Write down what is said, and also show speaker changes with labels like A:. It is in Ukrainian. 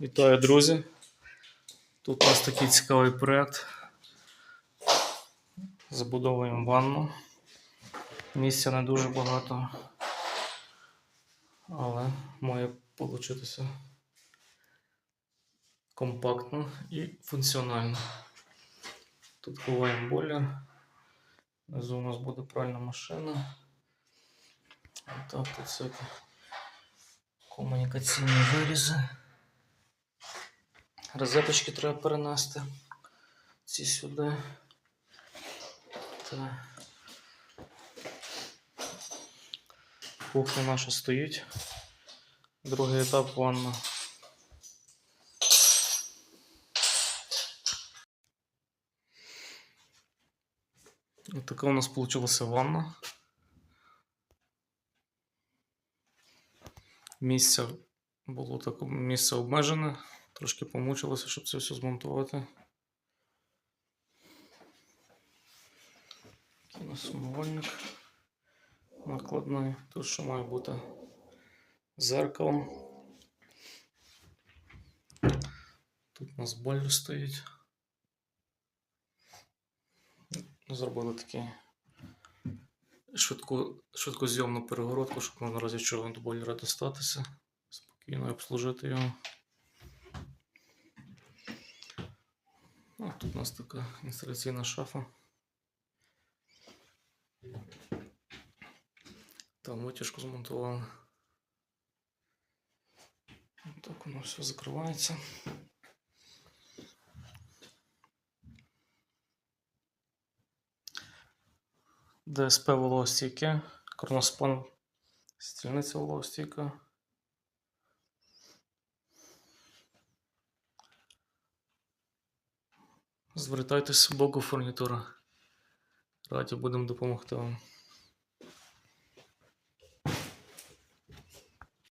A: Вітаю, друзі! Тут у нас такий цікавий проєкт. Забудовуємо ванну. Місця не дуже багато, але має получитися компактно і функціонально. Тут ховаємо бойлер. Внизу у нас буде пральна машина. Так, тут всякі комунікаційні вирізи. Розеточки треба перенести. Ці сюди. Так. Кухня наша стоїть. Другий етап ванна. Ось така у нас получилася ванна. Місце було так місце обмежене. Трошки помучилося, щоб це все змонтувати. Такий у нас умивальник накладний. Тут ще має бути зеркало. Тут у нас бойлер стоїть. Зробили такі швидку, швидкозйомну перегородку, щоб можна разі чого до бойлера достатися. Спокійно обслужити його. Ну, тут у нас така інсталяційна шафа. Там витяжку змонтували. Так воно все закривається. ДСП вологостійке, кроноспан, стільниця вологостійка. Звертайтесь в боку фурнітура. Раді будемо допомогти вам.